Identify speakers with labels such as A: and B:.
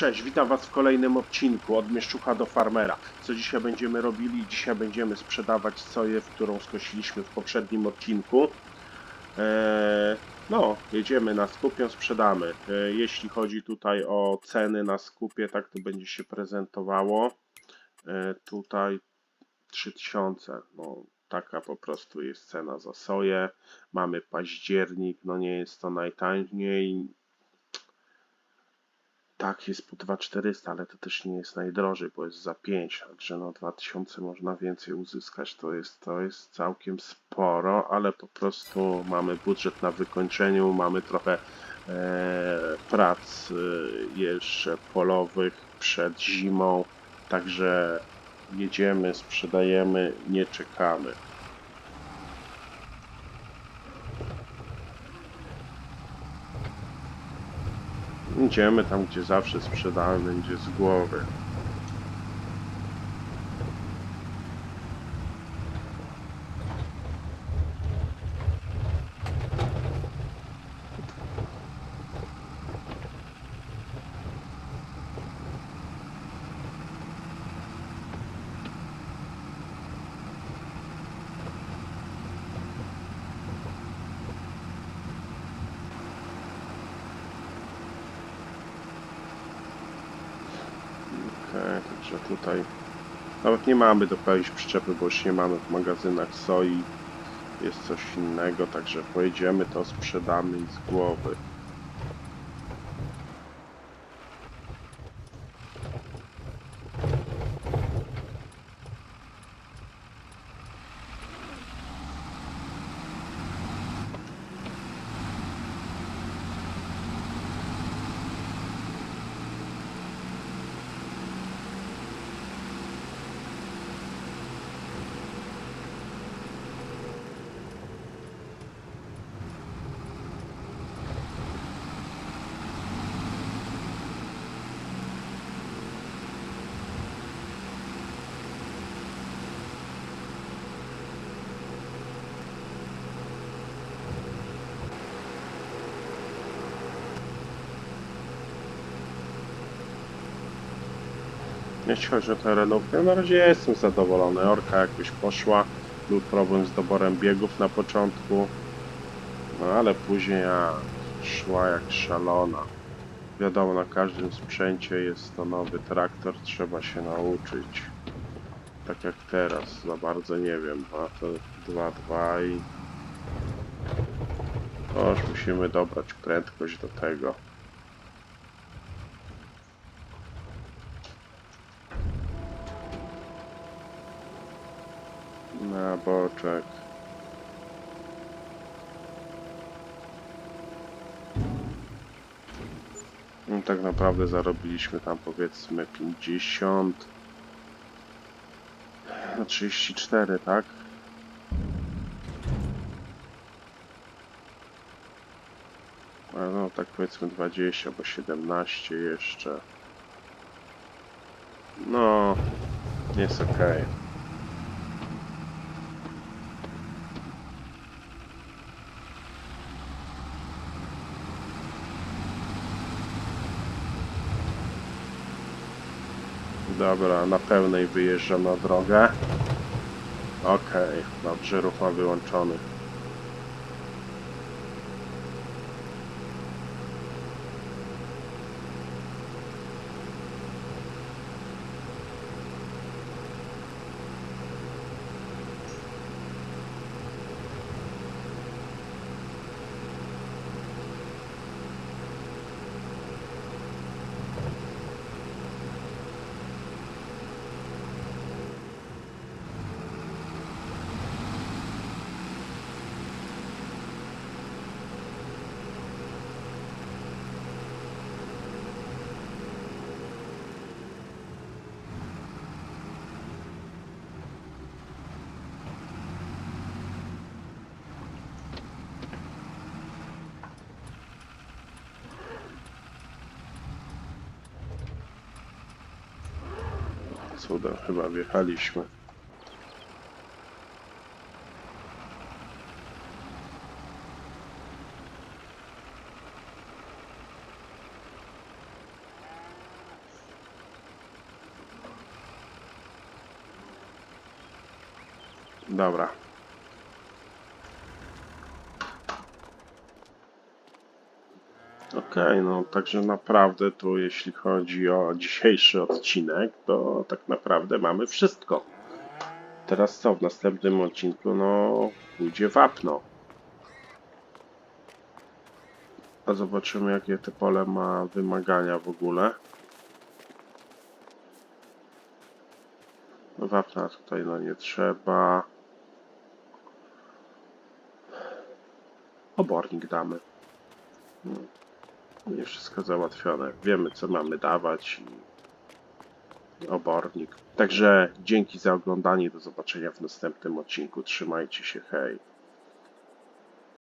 A: Cześć, witam Was w kolejnym odcinku od mieszczucha do farmera. Co dzisiaj będziemy robili? Dzisiaj będziemy sprzedawać soję, którą skosiliśmy w poprzednim odcinku. Eee, no, jedziemy na skup, ją sprzedamy. Eee, jeśli chodzi tutaj o ceny na skupie, tak to będzie się prezentowało. Eee, tutaj 3000, no taka po prostu jest cena za soję. Mamy październik, no nie jest to najtaniej, tak, jest po 2400, ale to też nie jest najdrożej, bo jest za 5, także no 2000 można więcej uzyskać. To jest, to jest całkiem sporo, ale po prostu mamy budżet na wykończeniu, mamy trochę e, prac e, jeszcze polowych przed zimą, także jedziemy, sprzedajemy, nie czekamy. Idziemy tam, gdzie zawsze sprzedamy, będzie z głowy. Okej, także tutaj nawet nie mamy dopełnić przyczepy, bo już nie mamy w magazynach soi. Jest coś innego, także pojedziemy, to sprzedamy i z głowy. Jeśli chodzi o terenówkę, na razie jestem zadowolony. Orka jakoś poszła. Był problem z doborem biegów na początku. No ale później ja szła jak szalona. Wiadomo, na każdym sprzęcie jest to nowy traktor, trzeba się nauczyć. Tak jak teraz, za bardzo nie wiem, to 2.2 i... Już musimy dobrać prędkość do tego. Na boczek. No, tak naprawdę zarobiliśmy tam powiedzmy 50 na 34, tak? A no tak powiedzmy 20, bo 17 jeszcze. No, jest okej. Dobra, na pełnej wyjeżdżam na drogę. Okej, dobrze, ruch ma wyłączony. cuda chyba wjechaliśmy. Dobra. Okej, no także naprawdę tu jeśli chodzi o dzisiejszy odcinek, to tak naprawdę mamy wszystko. Teraz co w następnym odcinku? No, pójdzie wapno. A zobaczymy jakie to pole ma wymagania w ogóle. No wapna tutaj no nie trzeba. Obornik damy. Hmm. Nie wszystko załatwione. Wiemy co mamy dawać obornik. Także dzięki za oglądanie. Do zobaczenia w następnym odcinku. Trzymajcie się. Hej.